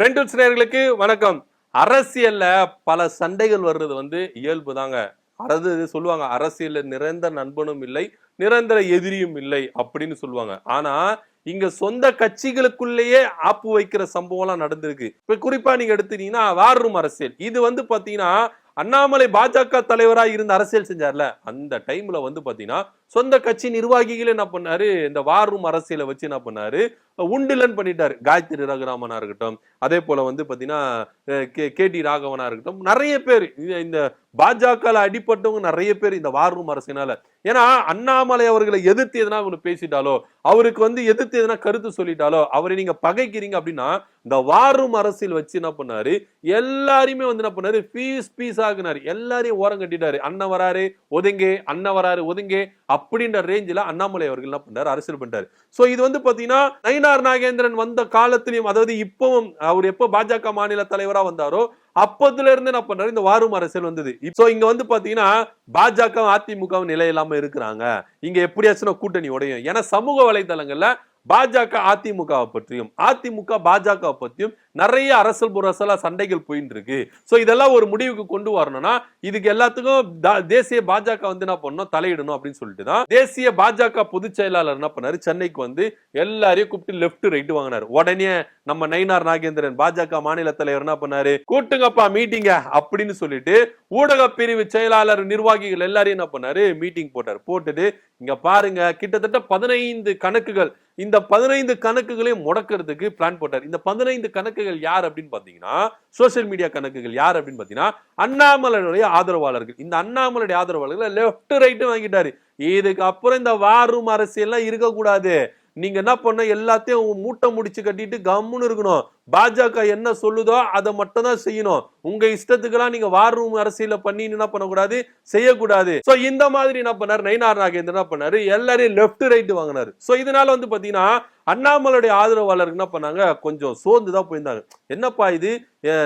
ரெண்டு நேயர்களுக்கு வணக்கம். அரசியல்ல பல சண்டைகள் வர்றது வந்து இயல்பு தாங்க. அதாவது சொல்லுவாங்க அரசியல்ல நிரந்தர நண்பனும் இல்லை நிரந்தர எதிரியும் இல்லை அப்படின்னு சொல்லுவாங்க. ஆனா இங்க சொந்த கட்சிகளுக்குள்ளேயே ஆப்பு வைக்கிற சம்பவம்லாம் நடந்திருக்கு. இப்ப குறிப்பா நீங்க எடுத்துட்டீங்கன்னா வார் ரூம் அரசியல். இது வந்து பாத்தீங்கன்னா அண்ணாமலை பாஜக தலைவரா இருந்த அரசியல் செஞ்சார்ல. அந்த டைம்ல வந்து பாத்தீங்கன்னா சொந்த கட்சி நிர்வாகிகள் என்ன பண்ணாரு? இந்த வார் ரூம் அரசியலை வச்சு என்ன பண்ணாரு? உண்டுலன் பண்ணிட்டாரு. காயத்ரி ரகுராமனா இருக்கட்டும் அதே போல வந்து பாத்தீங்கன்னா கே கே டி ராகவனா இருக்கட்டும் நிறைய பேர் இந்த- பாஜக அடிப்பட்டவங்க நிறைய பேர் இந்த வார் ரூம் அரசியனால ஏன்னா அண்ணாமலை அவர்களை எதிர்த்து எதனா ஒன்று பேசிட்டாலோ அவருக்கு வந்து எதிர்த்து எதனா கருத்து சொல்லிட்டாலோ அவரை நீங்க பகைக்கிறீங்க அப்படின்னா இந்த வார் ரூம் அரசியல் வச்சு என்ன பண்ணாரு? எல்லாரையுமே வந்து என்ன பண்ணாரு? பீஸ் பீஸ் ஆகுனாரு எல்லாரையும் ஓரம் கட்டிட்டாரு. அண்ணன் வராரு ஒதுங்கே அண்ணன் வராரு ஒதுங்கே. அப்படின்ற ரேஞ்சில அண்ணாமலை அவர்கள் என்ன பண்ணாரு அரசியல் பண்ணிட்டாரு ஸோ இது வந்து பாத்தீங்கன்னா நயினார் நாகேந்திரன் வந்த காலத்திலையும் அதாவது இப்பவும் அவர் எப்போ பாஜக மாநில தலைவரா வந்தாரோ அப்பத்துல இருந்து என்ன பண்றாரு? இந்த வாரும் அரசியல் வந்தது. இப்போ இங்க வந்து பாத்தீங்கன்னா பாஜக அதிமுக நிலை இல்லாம இருக்கிறாங்க. இங்க எப்படியாச்சும் கூட்டணி உடையும். ஏன்னா சமூக வலைதளங்கள்ல பாஜக அதிமுகவை பற்றியும் அதிமுக பாஜக பற்றியும் நிறைய அரசல் புரசலா சண்டைகள் போயிட்டு இருக்கு. ஸோ இதெல்லாம் ஒரு முடிவுக்கு கொண்டு வரணும்னா இதுக்கு எல்லாத்துக்கும் தேசிய பாஜக வந்து என்ன பண்ணணும்? தலையிடணும் அப்படின்னு சொல்லிட்டு தான் தேசிய பாஜக பொதுச் செயலாளர் என்ன பண்ணாரு? சென்னைக்கு வந்து எல்லாரையும் கூப்பிட்டு லெஃப்ட் ரைட் வாங்கினார். உடனே நம்ம நயினார் நாகேந்திரன் பாஜக மாநில தலைவர் என்ன பண்ணாரு? கூட்டுங்கப்பா மீட்டிங்க அப்படின்னு சொல்லிட்டு ஊடக பிரிவு செயலாளர் நிர்வாகிகள் எல்லாரையும் என்ன பண்ணாரு? மீட்டிங் போட்டார். போட்டுட்டு இங்க பாருங்க கிட்டத்தட்ட பதினைந்து கணக்குகள் இந்த பதினைந்து கணக்குகளையும் முடக்கிறதுக்கு பிளான் போட்டார். இந்த பதினைந்து கணக்குகள் யார் அப்படின்னு பார்த்தீங்கன்னா சோசியல் மீடியா கணக்குகள் யார் அப்படின்னு பார்த்தீங்கன்னா அண்ணாமலையுடைய ஆதரவாளர்கள். இந்த அண்ணாமலையுடைய ஆதரவாளர்கள் லெஃப்ட் ரைட்டு வாங்கிட்டாரு. இதுக்கு அப்புறம் இந்த ரூம் அரசியல்லாம் இருக்கக்கூடாது. நீங்க என்ன பண்ண எல்லாத்தையும் மூட்டை முடிச்சு கட்டிட்டு கம்முன்னு இருக்கணும். பாஜக என்ன சொல்லுதோ அதை மட்டும் தான் செய்யணும். உங்க இஷ்டத்துக்கெல்லாம் நீங்க வார் ரூம் அரசியல பண்ணி என்ன பண்ணக்கூடாது செய்யக்கூடாது. சோ இந்த மாதிரி என்ன பண்ணாரு? நயினார் நாகேந்திரன் என்ன பண்ணாரு? எல்லாரையும் லெஃப்ட் ரைட் வாங்கினாரு. சோ இதனால வந்து பாத்தீங்கன்னா அண்ணாமலையுடைய ஆதரவாளருக்கு என்ன பண்ணாங்க? கொஞ்சம் சோர்ந்து தான் போயிருந்தாங்க. என்னப்பா இது?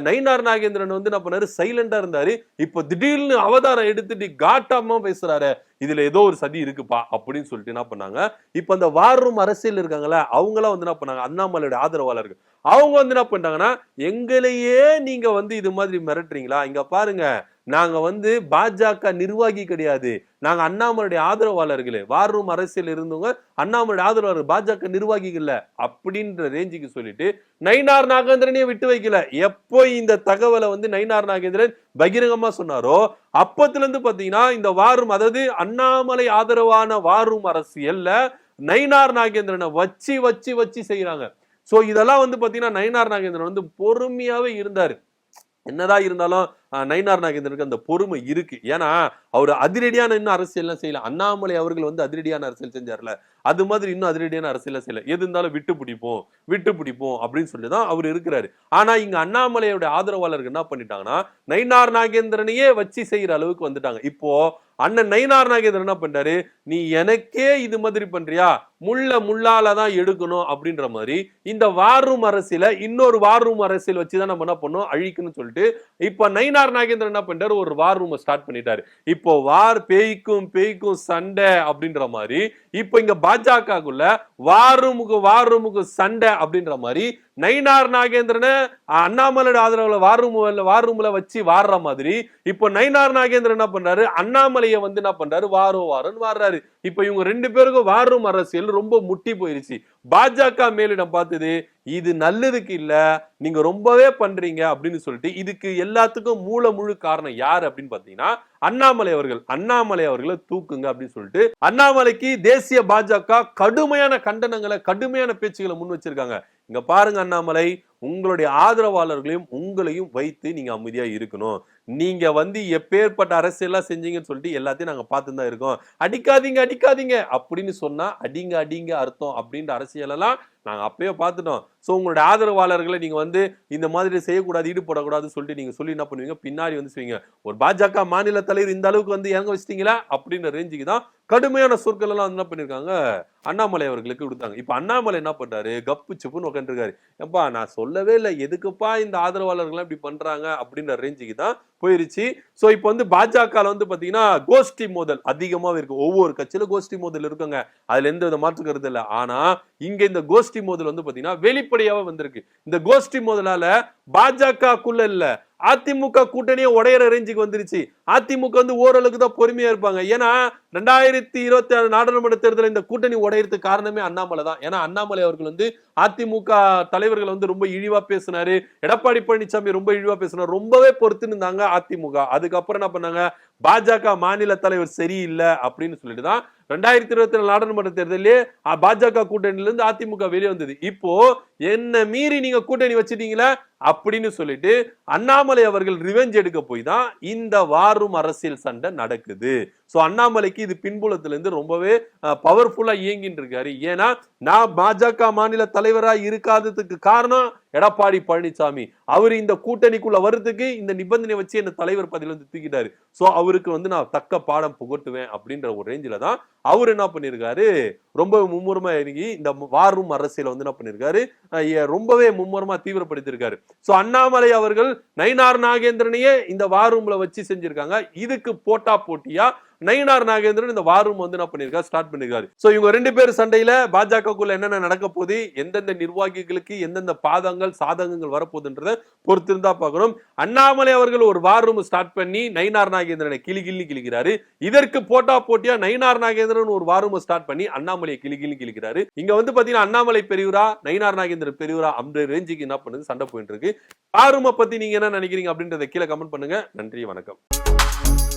நயினார் நாகேந்திரன் வந்து என்ன பண்ணாரு? சைலண்டா இருந்தாரு. இப்போ திடீர்னு அவதாரம் எடுத்துட்டு காட்டாம பேசுறாரு இதுல ஏதோ ஒரு சதி இருக்குப்பா அப்படின்னு சொல்லிட்டு என்ன பண்ணாங்க? இப்ப அந்த வார் ரூம் அரசியல் இருக்காங்கல்ல அவங்களாம் வந்து என்ன பண்ணாங்க? அண்ணாமலையோட ஆதரவாளர்கள். அவங்க வந்து என்ன பண்ணிட்டாங்கன்னா எங்களையே நீங்க வந்து இது மாதிரி மிரட்டுறீங்களா? இங்க பாருங்க நாங்க வந்து பாஜக நிர்வாகி கிடையாது. நாங்க அண்ணாமலையுடைய ஆதரவாளர்களே. வார் ரூம் அரசியல் இருந்தவங்க அண்ணாமலையுடைய ஆதரவாளர் பாஜக நிர்வாகிகள் அப்படின்ற ரேஞ்சுக்கு சொல்லிட்டு நயினார் நாகேந்திரனே விட்டு வைக்கல. எப்போ இந்த தகவலை வந்து நயினார் நாகேந்திரன் பகிரங்கமா சொன்னாரோ அப்பத்துல இருந்து பாத்தீங்கன்னா இந்த வாரும் அதாவது அண்ணாமலை ஆதரவான வாரும் அரசியல்ல நயினார் நாகேந்திரனை வச்சு வச்சு வச்சு செய்யறாங்க சோ இதெல்லாம் வந்து பாத்தீங்கன்னா நயினார் நாகேந்திரன் வந்து பொறுமையாவே இருந்தாரு. என்னதான் இருந்தாலும் நயினார் நாகேந்திரனுக்கு அந்த பொறுமை இருக்கு. ஏன்னா அவர் அதிரடியான இன்னும் அரசியல்லாம் செய்யல. அண்ணாமலை அவர்கள் வந்து அதிரடியான அரசியல் செஞ்சார்ல. அது மாதிரி இன்னும் அதிரடியான அரசியல் செய்யல. எது இருந்தாலும் விட்டு பிடிப்போம் விட்டு பிடிப்போம் அப்படின்னு சொல்லி தான் அவர் இருக்கிறாரு. ஆனா இங்க அண்ணாமலையோட ஆதரவாளர்கள் என்ன பண்ணிட்டாங்கன்னா நயினார் நாகேந்திரனையே வச்சு செய்யற அளவுக்கு வந்துட்டாங்க. இப்போ அண்ணன் நயினார் நாகேந்திரன் என்ன பண்றாரு? நீ எனக்கே இது மாதிரி பண்றியா? முள்ள முள்ளால தான் எடுக்கணும் அப்படின்ற மாதிரி இந்த வார் ரூம் அரசியல இன்னொரு வார் ரூம் அரசியல் வச்சுதான் நம்ம என்ன பண்ணோம்? அழிக்கணும்னு சொல்லிட்டு இப்ப நயினார் ஆர் நாகேந்திரன் என்ன பண்ணிட்டாரு? ஒரு வார் ரூமை ஸ்டார்ட் பண்ணிட்டாரு. இப்போ வார் பேய்க்கும் பேய்க்கும் சண்டை அப்படின்ற மாதிரி இப்போ இங்க பாஜகக்குள்ள வார் ரூமுக்கு வார் ரூமுக்கு சண்டை அப்படின்ற மாதிரி நயினார் நாகேந்திரனை அண்ணாமலையோட ஆதரவுல வார் ரூம் வார் ரூம்ல வச்சு வாடுற மாதிரி இப்போ நயினார் நாகேந்திரன் என்ன பண்றாரு? அண்ணாமலையை வந்து என்ன பண்றாரு? வாரோ வாரன்னு வாடுறாரு இப்போ இவங்க ரெண்டு பேருக்கும் வார் ரூம் அரசியல் ரொம்ப முட்டி போயிருச்சு. பாஜக மேலிடம் பார்த்தது இது நல்லதுக்கு இல்ல நீங்க ரொம்பவே பண்றீங்க அப்படின்னு சொல்லிட்டு இதுக்கு எல்லாத்துக்கும் மூல முழு காரணம் யார் அப்படின்னு பாத்தீங்கன்னா அண்ணாமலை அவர்கள் அண்ணாமலை அவர்களை தூக்குங்க அப்படின்னு சொல்லிட்டு அண்ணாமலைக்கு தேசிய பாஜக கடுமையான கண்டனங்களை கடுமையான பேச்சுகளை முன் வச்சிருக்காங்க. இங்க பாருங்க அண்ணாமலை உங்களுடைய ஆதரவாளர்களையும் உங்களையும் வைத்து நீங்க அமைதியா இருக்கணும். நீங்க வந்து எப்பேற்பட்ட அரசியல்லாம் செஞ்சீங்கன்னு சொல்லிட்டு எல்லாத்தையும் நாங்க பார்த்து தான் இருக்கோம். அடிக்காதீங்க அடிக்காதீங்க அப்படின்னு சொன்னா அடிங்க அடிங்க அர்த்தம் அப்படின்ற அரசியலெல்லாம் நாங்க அப்பயே பார்த்துட்டோம். ஸோ உங்களுடைய ஆதரவாளர்களை நீங்க வந்து இந்த மாதிரி செய்யக்கூடாது ஈடுபடக்கூடாதுன்னு சொல்லிட்டு நீங்க சொல்லி என்ன பண்ணுவீங்க? பின்னாடி வந்து செய்வீங்க ஒரு பாஜக மாநில தலைவர் இந்த அளவுக்கு வந்து இறங்க வச்சிட்டீங்களா? அப்படின்ற ரேஞ்சுக்கு தான் கடுமையான சொற்கள் எல்லாம் என்ன பண்ணிருக்காங்க? அண்ணாமலை அவர்களுக்கு கொடுத்தாங்க. இப்ப அண்ணாமலை என்ன பண்றாரு? கப்பு சுப்புன்னு உட்காந்துருக்காரு ஏப்பா நான் சொல்லவே இல்லை. எதுக்குப்பா இந்த ஆதரவாளர்கள் இப்படி பண்றாங்க? அப்படின்ற ரேஞ்சுக்கு தான் போயிருச்சு. சோ இப்போ வந்து பாஜக வந்து பாத்தீங்கன்னா கோஷ்டி மோதல் அதிகமாவே இருக்கு. ஒவ்வொரு கட்சியில கோஷ்டி மோதல் இருக்குங்க. அதுல எந்த வித மாற்று கருத்து இல்ல. ஆனா இங்க இந்த கோஷ்டி மோதல் வந்து பாத்தீங்கன்னா வெளிப்படையாவே வந்திருக்கு. இந்த கோஷ்டி மோதலால பாஜகக்குள்ள இல்ல அதிமுக கூட்டணியே உடையிற ரேஞ்சுக்கு வந்துருச்சு. அதிமுக வந்து ஓரளவுக்கு தான் பொறுமையா இருப்பாங்க. ஏன்னா ரெண்டாயிரத்தி இருபத்தி ஆறு நாடாளுமன்ற தேர்தலில் இந்த கூட்டணி உடையறதுக்கு காரணமே அண்ணாமலை தான். ஏன்னா அண்ணாமலை அவர்கள் வந்து அதிமுக தலைவர்கள் வந்து ரொம்ப இழிவா பேசினாரு. எடப்பாடி பழனிசாமி ரொம்ப இழிவா பேசினார். ரொம்பவே பொறுத்துன்னு இருந்தாங்க அதிமுக. அதுக்கப்புறம் என்ன பண்ணாங்க? பாஜக மாநில தலைவர் சரியில்லை அப்படின்னு சொல்லிட்டு தான் ரெண்டாயிரத்தி இருபத்தி ஏழு நாடாளுமன்ற தேர்தலே பாஜக கூட்டணியில இருந்து அதிமுக வெளியே வந்தது. இப்போ என்ன மீறி நீங்க கூட்டணி வச்சிட்டீங்களா? அப்படின்னு சொல்லிட்டு அண்ணாமலை அவர்கள் ரிவெஞ்ச் எடுக்க போய் தான் இந்த மாறும் அரசியல் சண்டை நடக்குது. ஸோ அண்ணாமலைக்கு இது பின்புலத்திலேருந்து ரொம்பவே பவர்ஃபுல்லா இயங்கின்னு இருக்காரு. ஏன்னா நான் பாஜக மாநில தலைவரா இருக்காததுக்கு காரணம் எடப்பாடி பழனிசாமி. அவர் இந்த கூட்டணிக்குள்ள வர்றதுக்கு இந்த நிபந்தனை வச்சு என்ன தலைவர் பதவியில வந்து தூக்கிட்டாரு. சோ அவருக்கு வந்து நான் தக்க பாடம் புகட்டுவேன் அப்படின்ற ஒரு ரேஞ்சில தான் அவர் என்ன பண்ணிருக்காரு? ரொம்ப மும்முரமா இறங்கி இந்த வாரும் அரசியல வந்து என்ன பண்ணிருக்காரு? ரொம்பவே மும்முரமா தீவிரப்படுத்தியிருக்காரு சோ அண்ணாமலை அவர்கள் நயினார் நாகேந்திரனையே இந்த வாரூம்ல வச்சு செஞ்சிருக்காங்க. இதுக்கு போட்டா போட்டியா? நயினார் நாகேந்திரன் இந்த வாரூம் வந்து என்ன பண்ணிருக்காரு ஸ்டார்ட் பண்ணிருக்காரு ஸோ இவங்க ரெண்டு பேர் சண்டையில பாஜகக்குள்ள என்னென்ன நடக்க போகுது எந்தெந்த நிர்வாகிகளுக்கு எந்தெந்த பாதங்கள் சாதகங்கள் வரப்போகுதுன்றதை பொறுத்திருந்தா பார்க்கணும். அண்ணாமலை அவர்கள் ஒரு வார் ரூம் ஸ்டார்ட் பண்ணி நயினார் நாகேந்திரனை கிளி கிளி கிழிக்கிறாரு. இதற்கு போட்டா போட்டியா நயினார் நாகேந்திரன் ஒரு வாரூம் ஸ்டார்ட் பண்ணி அண்ணாமலையை கிளி கிளி கிழிக்கிறாரு. இங்க வந்து பாத்தீங்கன்னா அண்ணாமலை பெரியவரா நயினார் நாகேந்திரன் பெரியவரா அந்த ரேஞ்சுக்கு என்ன பண்ணுது சண்டை போயிட்டு இருக்கு. வாரூமை பத்தி நீங்க என்ன நினைக்கிறீங்க அப்படின்றத கீழே கமெண்ட் பண்ணுங்க. நன்றி வணக்கம்.